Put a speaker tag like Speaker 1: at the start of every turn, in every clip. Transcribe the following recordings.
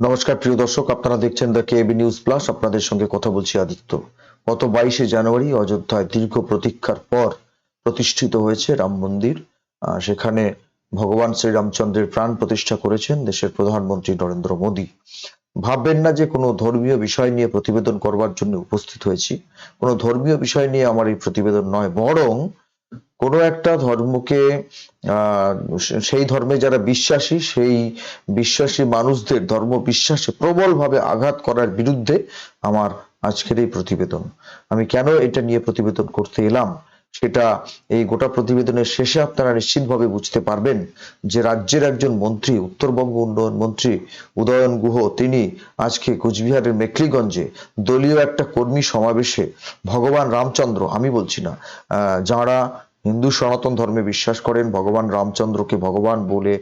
Speaker 1: নমস্কার, প্রিয় দর্শক, আপনারা দেখছেন দ্য কেবি নিউজ প্লাস আপনাদের সঙ্গে কথা বলছি আদিত্য। গত বাইশে জানুয়ারি অযোধ্যায় দীর্ঘ প্রতীক্ষার পর প্রতিষ্ঠিত হয়েছে রাম মন্দির। সেখানে ভগবান শ্রীরামচন্দ্রের প্রাণ প্রতিষ্ঠা করেছেন দেশের প্রধানমন্ত্রী নরেন্দ্র মোদী। ভাববেন না যে কোনো ধর্মীয় বিষয় নিয়ে প্রতিবেদন করবার জন্য উপস্থিত হয়েছি। কোনো ধর্মীয় বিষয় নিয়ে আমার এই প্রতিবেদন নয়, বরং কোনো একটা ধর্মকে সেই ধর্মে যারা বিশ্বাসী, সেই বিশ্বাসী মানুষদের ধর্ম বিশ্বাসে প্রবলভাবে আঘাত করার বিরুদ্ধে আমার আজকের এই প্রতিবেদন। আমি কেন এটা নিয়ে প্রতিবেদন করতে এলাম? সেটা এই গোটা প্রতিবেদনের শেষে আপনারা নিশ্চিতভাবে বুঝতে পারবেন যে রাজ্যের একজন মন্ত্রী, উত্তরবঙ্গ উন্নয়ন মন্ত্রী উদয়ন গুহ, তিনি আজকে কোচবিহারের মেকলিগঞ্জে দলীয় একটা কর্মী সমাবেশে ভগবান রামচন্দ্র, আমি বলছি না যারা হিন্দু সনাতন ধর্মে বিশ্বাস করেন ভগবান রামচন্দ্রকে ভগবান বলে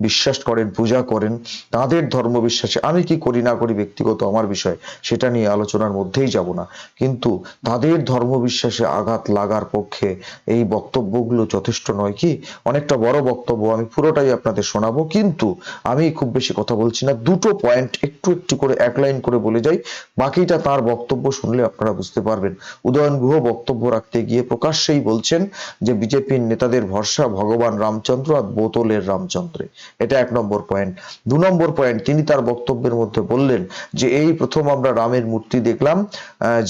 Speaker 1: বিশ্বাস করেন, পূজা করেন, তাদের ধর্ম বিশ্বাসে আমি কি করি, না করি ব্যক্তিগত আমার বিষয়, সেটা নিয়ে আলোচনার মধ্যেই যাব না। কিন্তু তাদের ধর্ম বিশ্বাসে আঘাত লাগার পক্ষে এই বক্তব্যগুলো যথেষ্ট নয় কি? অনেকটা বড় বক্তব্য, আমি পুরোটাই আপনাদের শোনাবো। কিন্তু আমি খুব বেশি কথা বলছি না, দুটো পয়েন্ট একটু একটু করে এক লাইন করে বলে যাই। বাকিটা তার বক্তব্য শুনলে আপনারা বুঝতে পারবেন। উদয়ন গুহ বক্তব্য রাখতে গিয়ে প্রকাশ্যেই বলছেন যে, বিজেপির নেতাদের ভরসা ভগবান রামচন্দ্র আর বোতলের রামচন্দ্রে এটা এক নম্বর পয়েন্ট দু নম্বর পয়েন্ট তিনি তার বক্তব্যের মধ্যে বললেন যে, এই প্রথম আমরা রামের মূর্তি দেখলাম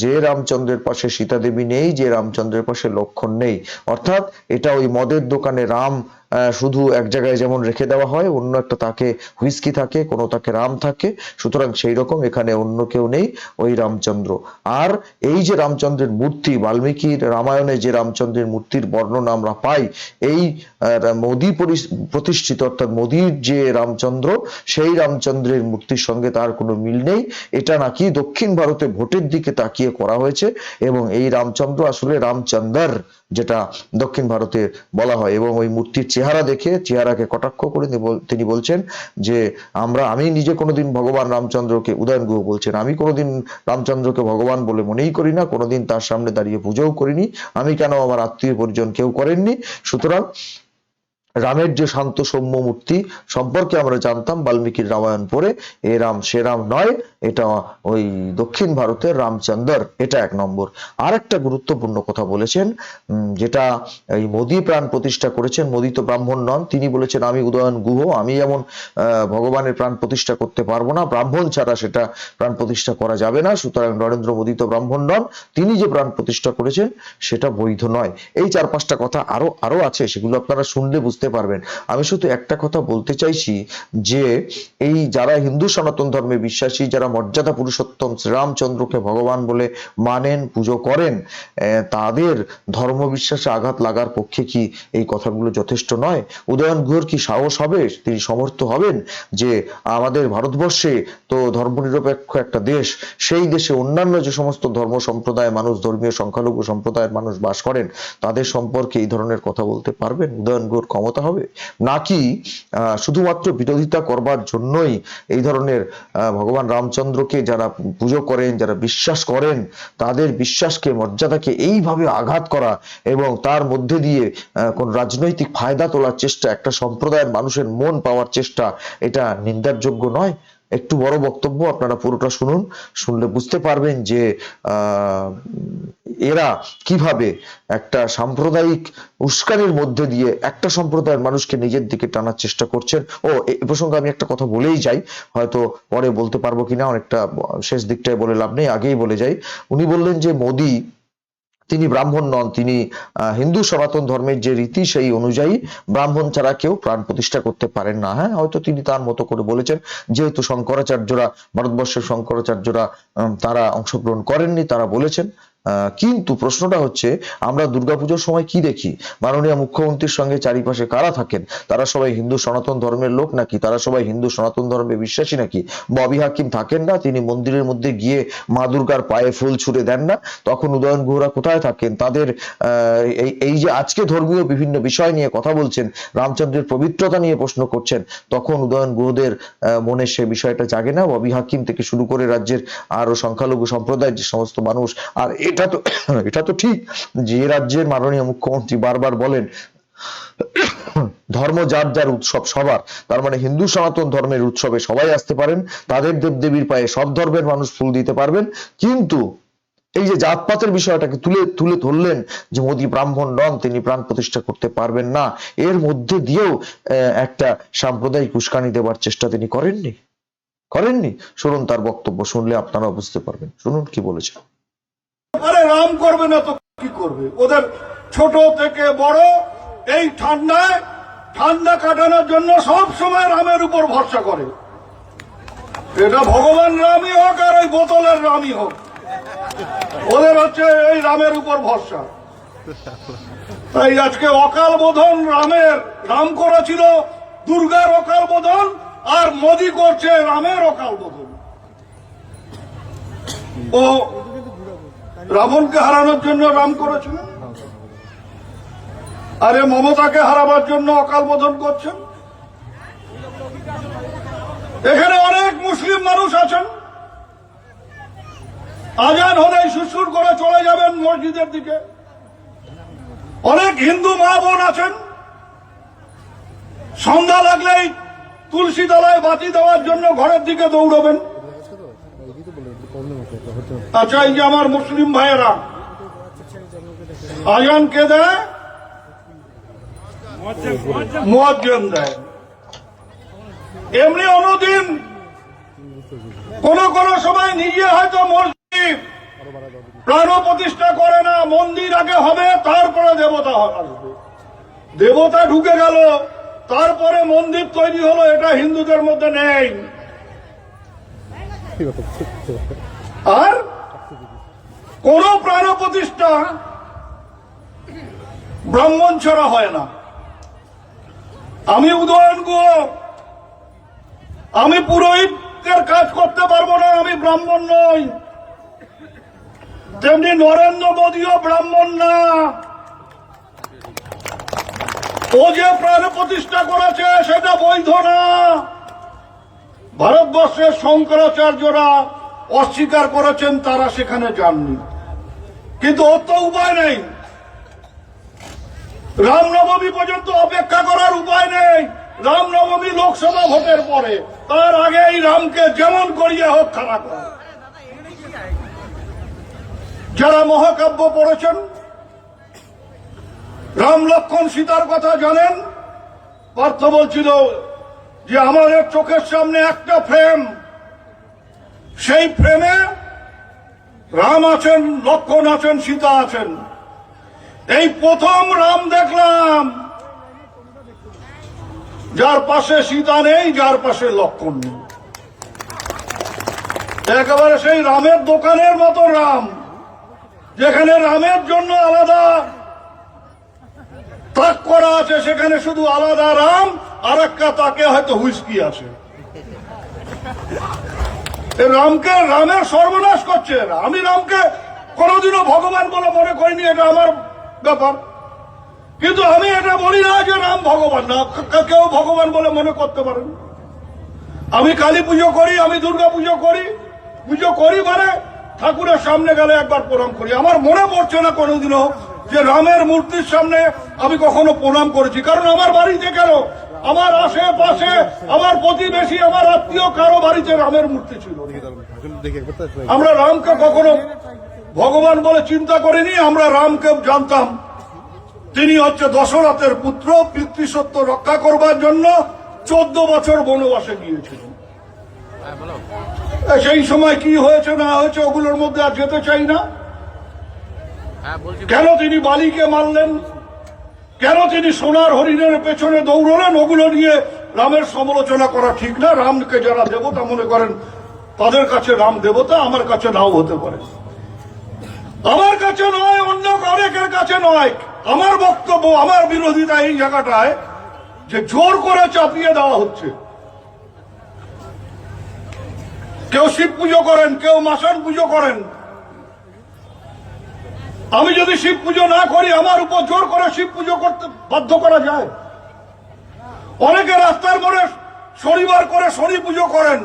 Speaker 1: যে রামচন্দ্রের পাশে সীতা দেবী নেই, যে রামচন্দ্রের পাশে লক্ষণ নেই। অর্থাৎ এটা ওই মদের দোকানে রাম শুধু এক জায়গায় যেমন রেখে দেওয়া হয়, অন্য একটা তাকে হুইস্কি থাকে, কোনো তাকে রাম থাকে। সুতরাং সেই রকম এখানে অন্য কেউ নেই, ওই রামচন্দ্র। আর এই যে রামচন্দ্রের মূর্তি, বাল্মীকির রামায়ণে যে রামচন্দ্রের মূর্তির বর্ণনা আমরা পাই, এই মোদী পরি- প্রতিষ্ঠিত অর্থাৎ মোদীর যে রামচন্দ্র, সেই রামচন্দ্রের মূর্তির সঙ্গে তার কোনো মিল নেই। এটা নাকি দক্ষিণ ভারতে ভোটের দিকে তাকিয়ে করা হয়েছে এবং এই রামচন্দ্র আসলে রামচন্দর যেটা দক্ষিণ ভারতে বলা হয় এবং ওই মূর্তির চেহারা দেখে চেহারাকে কটাক্ষ করে তিনি বলছেন যে, আমরা, আমি নিজে কোনোদিন ভগবান রামচন্দ্রকে উদয়ন গুহ বলছেন। আমি কোনোদিন রামচন্দ্রকে ভগবান বলে মনেই করি না, কোনোদিন তার সামনে দাঁড়িয়ে পুজোও করিনি। আমি কেন আমার আত্মীয় পরিজন কেউ করেননি? সুতরাং রামের যে শান্ত সৌম্য মূর্তি সম্পর্কে আমরা জানতাম, বাল্মীকির রামায়ণ পড়ে, এ রাম সে রাম নয়, এটা ওই দক্ষিণ ভারতের রামচন্দ্র, এটা এক নম্বর। আর একটা গুরুত্বপূর্ণ কথা বলেছেন যেটা এই মোদী প্রাণ প্রতিষ্ঠা করেছেন, মোদী তো ব্রাহ্মণ নন, তিনি বলেছেন, আমি উদয়ন গুহ, আমি যেমন ভগবানের প্রাণ প্রতিষ্ঠা করতে পারব না, ব্রাহ্মণ ছাড়া সেটা প্রাণ প্রতিষ্ঠা করা যাবে না, সুতরাং নরেন্দ্র মোদী তো ব্রাহ্মণ নন, তিনি যে প্রাণ প্রতিষ্ঠা করেছেন, সেটা বৈধ নয়। এই চার পাঁচটা কথা আরও আরও আছে, সেগুলো আপনারা শুনলে বুঝতে পারবেন। আমি শুধু একটা কথা বলতে চাইছি যে, এই যারা হিন্দু সনাতন ধর্মে বিশ্বাসী, যারা মর্যাদা পুরুষোত্তম শ্রীরামচন্দ্রকে ভগবান বলে মানেন, পুজো করেন তাদের ধর্ম বিশ্বাসে আঘাত লাগার পক্ষে কি এই কথাগুলো যথেষ্ট নয়? উদয়ন গুহর কি সাহস হবে? তিনি সমর্থ হবেন যে আমাদের ভারতবর্ষে তো ধর্মনিরপেক্ষ একটা দেশ, সেই দেশে অন্যান্য যে সমস্ত ধর্ম সম্প্রদায় মানুষ, ধর্মীয় সংখ্যালঘু সম্প্রদায়ের মানুষ বাস করেন, তাদের সম্পর্কে এই ধরনের কথা বলতে পারবেন? উদয়ন গুহর ক্ষমতা হবে? নাকি শুধুমাত্র বিরোধিতা করবার জন্যই এই ধরনের ভগবান রামচন্দ্রকে যারা পুজো করেন, যারা বিশ্বাস করেন, তাদের বিশ্বাসকে, মর্যাদাকে এইভাবে আঘাত করা এবং তার মধ্যে দিয়ে কোন রাজনৈতিক ফায়দা তোলার চেষ্টা, একটা সম্প্রদায়ের মানুষের মন পাওয়ার চেষ্টা, এটা নিন্দার যোগ্য নয়? একটু বড় বক্তব্য আপনারা পুরোটা শুনুন, শুনলে বুঝতে পারবেন যে এরা কীভাবে একটা সাম্প্রদায়িক উস্কানির মধ্যে দিয়ে একটা সম্প্রদায়ের মানুষকে নিজের দিকে টানার চেষ্টা করছেন। ও এ প্রসঙ্গে আমি একটা কথা বলেই যাই, হয়তো পরে বলতে পারব কিনা, অনেকটা শেষ দিকটায় বলে লাভ নেই, আগেই বলে যাই। উনি বললেন যে, মোদী তিনি ব্রাহ্মণ নন, তিনি হিন্দু সনাতন ধর্মের যে রীতি সেই অনুযায়ী ব্রাহ্মণ ছাড়া কেউ প্রাণ প্রতিষ্ঠা করতে পারেন না হ্যাঁ? হয়তো তিনি তার মতো করে বলেছেন, যেহেতু শঙ্করাচার্যরা, ভারতবর্ষের শঙ্করাচার্যরা তারা অংশগ্রহণ করেননি, তারা বলেছেন কিন্তু প্রশ্নটা হচ্ছে, আমরা দুর্গাপুজোর সময় কি দেখি? মাননীয় মুখ্যমন্ত্রীর সঙ্গে চারিপাশে কারা থাকেন? তারা সবাই হিন্দু সনাতন ধর্মের লোক নাকি? তারা সবাই হিন্দু সনাতন ধর্মে বিশ্বাসী নাকি? ববি হাকিম থাকেন না? তিনি মন্দিরের মধ্যে গিয়ে মা দুর্গার পায়ে ফুল ছুঁড়ে দেন না? তখন উদয়ন গুহরা কোথায় থাকেন? তাদের এই যে আজকে ধর্মীয় বিভিন্ন বিষয় নিয়ে কথা বলছেন, রামচন্দ্রের পবিত্রতা নিয়ে প্রশ্ন করছেন, তখন উদয়ন গুহদের মনে সে বিষয়টা জাগে না? ববি হাকিম থেকে শুরু করে রাজ্যের আরও সংখ্যালঘু সম্প্রদায়ের যে সমস্ত মানুষ, আর এটা তো এটা তো ঠিক যে রাজ্যের মাননীয় মুখ্যমন্ত্রী বারবার বলেন, ধর্ম যার যার উৎসব সবার, তার মানে হিন্দু সনাতন ধর্মের উৎসবে সবাই আসতে পারেন, তাদের দেবদেবীর পায়ে সব ধর্মের মানুষ ফুল দিতে পারবেন, কিন্তু এই যে জাতপাতের বিষয়টাকে তুলে তুলে ধরলেন যে মোদী ব্রাহ্মণ নন, তিনি প্রাণ প্রতিষ্ঠা করতে পারবেন না, এর মধ্যে দিয়েও একটা সাম্প্রদায়িক উস্কানি দেওয়ার চেষ্টা তিনি করেননি করেননি। শুনুন তার বক্তব্য, শুনলে আপনারা বুঝতে পারবেন। শুনুন কি বলেছেন।
Speaker 2: আরে রাম করবে না তো কি করবে? ওদের ছোট থেকে বড় এই ঠান্ডায়, ঠান্ডা কাটানোর জন্য সব সময় রামের উপর ভরসা করে। এটা ভগবান রামই হোক আর ওই বোতলের রামই হোক। ওদের হচ্ছে এই রামের উপর ভরসা। তাই আজকে অকাল বোধন রামের, রাম করেছিল দুর্গার অকাল বোধন আর মোদি করছে রামের অকাল বোধন। ও রাবণকে হারানোর জন্য রাম করেছিলেন আরে মমতাকে হারাবার জন্য অকাল বোধন করছেন। এখানে অনেক মুসলিম মানুষ আছেন। আজান হলেই সুসুর করে চলে যাবেন মসজিদের দিকে। অনেক হিন্দু মা বোন আছেন। সন্ধ্যা লাগলেই তুলসী তলায় বাতি দেওয়ার জন্য ঘরের দিকে দৌড়বেন। আচ্ছা এই যে আমার মুসলিম ভাইয়েরা আজান কে দেয় দেয়। এমনি অনুদিন কোন কোন সময় নিজে হয়তো মসজিদ প্রাণ প্রতিষ্ঠা করে না, মন্দির আগে হবে, তারপরে দেবতা আসবে। দেবতা ঢুকে গেল, তারপরে মন্দির তৈরি হলো, এটা হিন্দুদের মধ্যে নেই। আর কোন প্রাণ প্রতিষ্ঠা ব্রাহ্মণ ছাড়া হয় না। আমি উদয়ন গুহ। আমি পুরোহিতের কাজ করতে পারব না, আমি ব্রাহ্মণ নই। তেমনি নরেন্দ্র মোদীও ব্রাহ্মণ না। ও যে প্রাণ প্রতিষ্ঠা করেছে, সেটা বৈধ না। ভারতবর্ষের শঙ্করাচার্যরা অস্বীকার করেছেন, তারা সেখানে যাননি। কিন্তু ওর তো উপায় নেই। রামনবমী পর্যন্ত অপেক্ষা করার উপায় নেই। রামনবমী লোকসভা ভোটের পরে তার আগে এই রামকে যেমন করিয়া হোক খারাপ যারা মহাকাব্য পড়েছেন, রাম লক্ষণ সীতার কথা জানেন, পার্থ বলছিল যে আমাদের চোখের সামনে একটা ফ্রেম সেই ফ্রেমে রাম আছেন, লক্ষণ আছেন, সীতা আছেন। এই প্রথম রাম দেখলাম। যার পাশে সীতা নেই, যার পাশে লক্ষণ নেই। একেবারে সেই রামের দোকানের মতো রাম, যেখানে রামের জন্য আলাদা তাক করা আছে, সেখানে শুধু আলাদা রাম, আর একটা তাকে হয়তো হুইস্কি আছে। রামকে, রামের সর্বনাশ করছে। আমি রামকে কোনোদিনও ভগবান বলে মনে করিনি, এটা আমার ব্যাপার। কিন্তু আমি এটা বলি না যে রাম ভগবান না কেউ ভগবান বলে মনে করতে পারেন আমি কালী পুজো করি, আমি দুর্গা পুজো করি পুজো করি মানে ঠাকুরের সামনে গেলে একবার প্রণাম করি। আমার মনে পড়ছে না কোনোদিনও যে রামের মূর্তির সামনে আমি কখনো প্রণাম করেছি, কারণ আমার বাড়িতে কেন আমার আশেপাশে আমার প্রতিবেশী আমার আত্মীয় কারও বাড়িতে রামের মূর্তি ছিল। আমরা রামকে কখনো ভগবান বলে চিন্তা করিনি আমরা রামকে জানতাম। তিনি হচ্ছে দশরথের পুত্র পিতৃসত্য রক্ষা করবার জন্য চোদ্দ বছর বনবাসে গিয়েছিলেন। সেই সময় কি হয়েছে না হয়েছে ওগুলোর মধ্যে আর যেতে চাই না। কেন তিনি বালিকে মারলেন? কেন তিনি সোনার হরিণের পেছনে দৌড়লেন? ওগুলো নিয়ে রামের সমালোচনা করা ঠিক না। রামকে যারা দেবতা মনে করেন, তাদের কাছে রাম দেবতা, আমার কাছে নাও হতে পারে। আমার কাছে নয়, অন্য অনেকের কাছে নয়। আমার বক্তব্য, আমার বিরোধিতা এই জায়গাটায় যে জোর করে চাপিয়ে দেওয়া হচ্ছে। কেউ শিব পুজো করেন, কেউ মাসান পুজো করেন আমি যদি শিব পুজো না করি, আমার উপর জোর করে শিব পুজো করতে বাধ্য করা যায়। অনেকে রাস্তার মোড়ে শনিবার করে শনি পুজো করেন।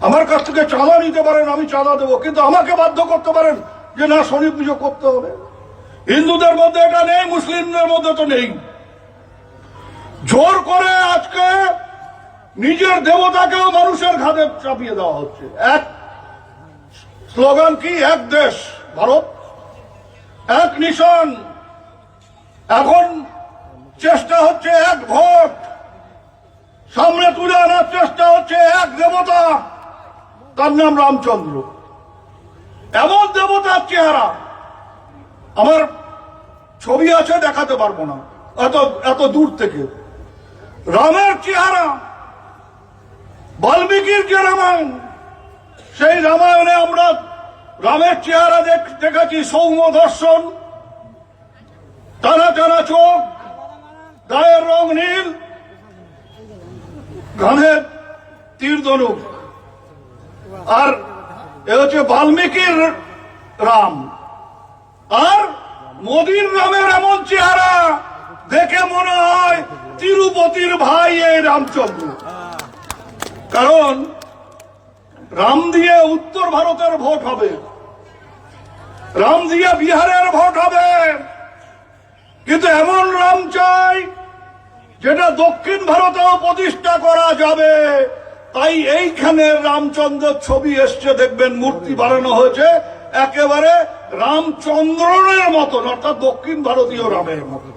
Speaker 2: আমার কাছ থেকে চাঁদা নিতে পারেন, আমি চাঁদা দেবো। কিন্তু আমাকে বাধ্য করতে পারেন যে না, শনি পুজো করতে হবে। হিন্দুদের মধ্যে এটা নেই, মুসলিমদের মধ্যে তো নেই। জোর করে আজকে নিজের দেবতাকেও মানুষের ঘাতে চাপিয়ে দেওয়া হচ্ছে। এক স্লোগান কি? এক দেশ, ভারত। এক নিশান এখন চেষ্টা হচ্ছে এক ভোট। সামনে তুলে আনার চেষ্টা হচ্ছে এক দেবতা। তার নাম রামচন্দ্র। এমন দেবতার চেহারা। আমার ছবি আছে, দেখাতে পারব না। এত এত দূর থেকে। রামের চেহারা। বাল্মীকির যে রামায়ণ, সেই রামায়ণে আমরা রামের চেহারা দেখ- দেখেছি সৌম্য দর্শন। টানা টানা চোখ, গায়ের রং নীল। গানের তীর ধনুক। আর এ হচ্ছে বাল্মীকির রাম। আর মোদীর রামের এমন চেহারা দেখে মনে হয় তিরুপতির ভাই এই রামচন্দ্র। কারণ রাম দিয়ে উত্তর ভারতের ভোট হবে। রাম দিয়ে বিহারের ভোট হবে। কিন্তু এমন রাম চাই, যেটা দক্ষিণ ভারতেও প্রতিষ্ঠা করা যাবে। তাই এইখানে রামচন্দ্রের ছবি এসছে, দেখবেন মূর্তি বানানো হয়েছে, একেবারে রামচন্দ্রনের মতন, অর্থাৎ দক্ষিণ ভারতীয় রামের মতন।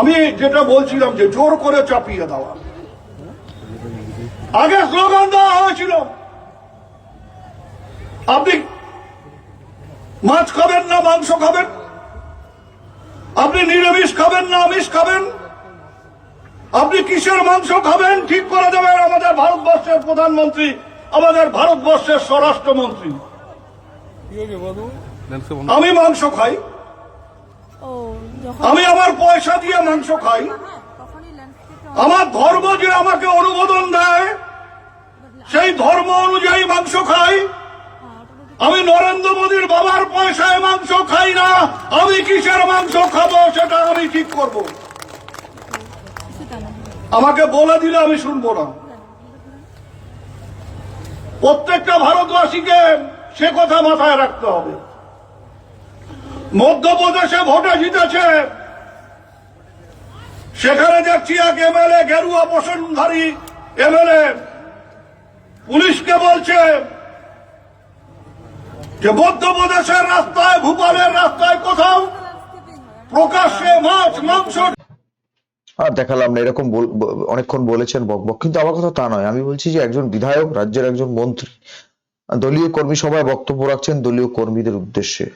Speaker 2: আমি যেটা বলছিলাম যে জোর করে চাপিয়ে দেওয়া। আগে স্লোগান দেওয়া হয়েছিল। আপনি মাছ খাবেন না মাংস খাবেন? আপনি নিরামিষ খাবেন না আমিষ খাবেন? আপনি কিসের মাংস খাবেন? ঠিক করে দেবেন আমাদের ভারতবর্ষের প্রধানমন্ত্রী আমাদের ভারতবর্ষের স্বরাষ্ট্রমন্ত্রী। আমি মাংস খাই। আমি আমার পয়সা দিয়ে মাংস খাই।
Speaker 3: হ্যাঁ
Speaker 2: আমার ধর্ম যে আমাকে অনুমোদন দেয় সেই ধর্ম অনুযায়ী মাংস খাই। আমি নরেন্দ্র মোদীর বাবার পয়সায় মাংস খাই না। আমি কিসের মাংস খাব সেটা আমি ঠিক করব। আমাকে বলে দিলে আমি শুনব না। প্রত্যেকটা ভারতবাসীকে সে কথা মাথায় রাখতে হবে। মধ্যপ্রদেশে ভোটে জিতেছে। সেখানে দেখছি এক এমএলএ গেরুয়া পোষণধারী এমএলএ। পুলিশকে বলছে যে মধ্যপ্রদেশের রাস্তায়, ভূপালের রাস্তায় কোথাও প্রকাশ্যে মাছ, মাংস
Speaker 1: আর দেখালাম না, এরকম অনেকক্ষণ বলেছেন বকবক কিন্তু আমার কথা তা নয়। আমি বলছি যে একজন বিধায়ক, রাজ্যের একজন মন্ত্রী, দলীয় কর্মী সভায় বক্তব্য রাখছেন দলীয় কর্মীদের উদ্দেশ্যে।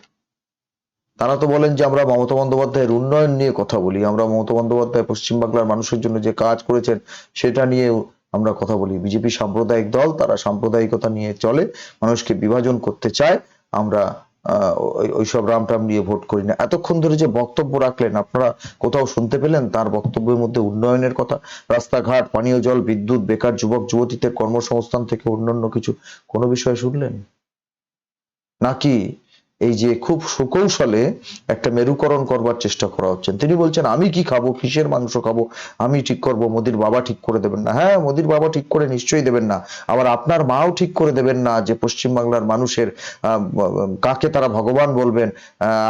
Speaker 1: তারা তো বলেন যে আমরা মমতা বন্দ্যোপাধ্যায়ের উন্নয়ন নিয়ে কথা বলি। আমরা মমতা বন্দ্যোপাধ্যায় পশ্চিমবাংলার মানুষের জন্য যে কাজ করেছেন, সেটা নিয়ে আমরা কথা বলি। বিজেপি সাম্প্রদায়িক দল, তারা সাম্প্রদায়িকতা নিয়ে চলে, মানুষকে বিভাজন করতে চায়। আমরা ওইসব রাম টাম নিয়ে ভোট করি না। এতক্ষণ ধরে যে বক্তব্য রাখলেন, আপনারা কোথাও শুনতে পেলেন? তার বক্তব্যের মধ্যে উন্নয়নের কথা। রাস্তাঘাট, পানীয় জল, বিদ্যুৎ, বেকার যুবক, যুবতীদের কর্মসংস্থান থেকে অন্যান্য কিছু কোনো বিষয় শুনলেন? নাকি এই যে খুব সুকৌশলে একটা মেরুকরণ করবার চেষ্টা করা হচ্ছে। তিনি বলছেন, আমি কি খাব? কিসের মাংস খাব? আমি ঠিক করব? মোদির বাবা ঠিক করে দেবেন না। হ্যাঁ মোদির বাবা ঠিক করে নিশ্চয়ই দেবেন না। আবার আপনার মাও ঠিক করে দেবেন না যে পশ্চিমবাংলার মানুষের কাকে তারা ভগবান বলবেন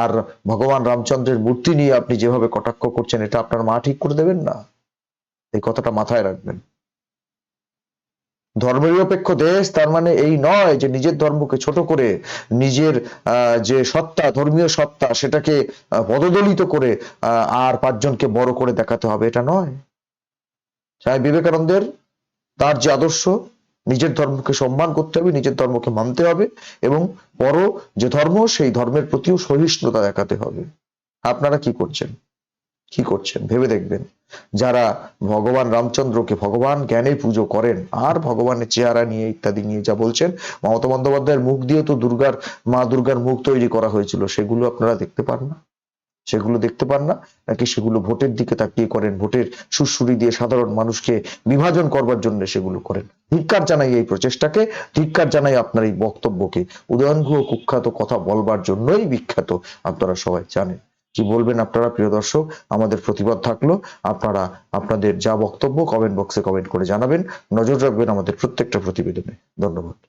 Speaker 1: আর ভগবান রামচন্দ্রের মূর্তি নিয়ে আপনি যেভাবে কটাক্ষ করছেন, এটা আপনার মা ঠিক করে দেবেন না? এই কথাটা মাথায় রাখবেন। ধর্মনিরপেক্ষ দেশ, তার মানে এই নয় যে নিজের ধর্মকে ছোট করে নিজের যে সত্তা, ধর্মীয় সত্তা, সেটাকে পদদলিত করে আর পাঁচজনকে বড় করে দেখাতে হবে। এটা নয়। স্বামী বিবেকানন্দের, তার যে আদর্শ, নিজের ধর্মকে সম্মান করতে হবে, নিজের ধর্মকে মানতে হবে এবং বড় যে ধর্ম, সেই ধর্মের প্রতিও সহিষ্ণুতা দেখাতে হবে। আপনারা কি করছেন? কি করছেন? ভেবে দেখবেন। যারা ভগবান রামচন্দ্রকে ভগবান জ্ঞানে পুজো করেন আর ভগবানের চেহারা নিয়ে ইত্যাদি নিয়ে যা বলছেন, মমতা বন্দ্যোপাধ্যায়ের মুখ দিয়ে তো দুর্গার, মা দুর্গার মুখ তৈরি করা হয়েছিল। সেগুলো আপনারা দেখতে পান না। সেগুলো দেখতে পান না। নাকি সেগুলো ভোটের দিকে তাকিয়ে করেন, ভোটের সুরসুরি দিয়ে সাধারণ মানুষকে বিভাজন করবার জন্য সেগুলো করেন। ধিক্কার জানাই এই প্রচেষ্টাকে, ধিক্কার জানাই আপনার এই বক্তব্যকে। উদয়ন গুহ কুখ্যাত কথা বলবার জন্যই বিখ্যাত, আপনারা সবাই জানেন। কি বলবেন আপনারা, প্রিয় দর্শক? আমাদের প্রতিবাদ থাকল। আপনারা আপনাদের যা বক্তব্য কমেন্ট বক্সে কমেন্ট করে জানাবেন। নজর রাখবেন আমাদের প্রত্যেকটা প্রতিবেদনে। ধন্যবাদ।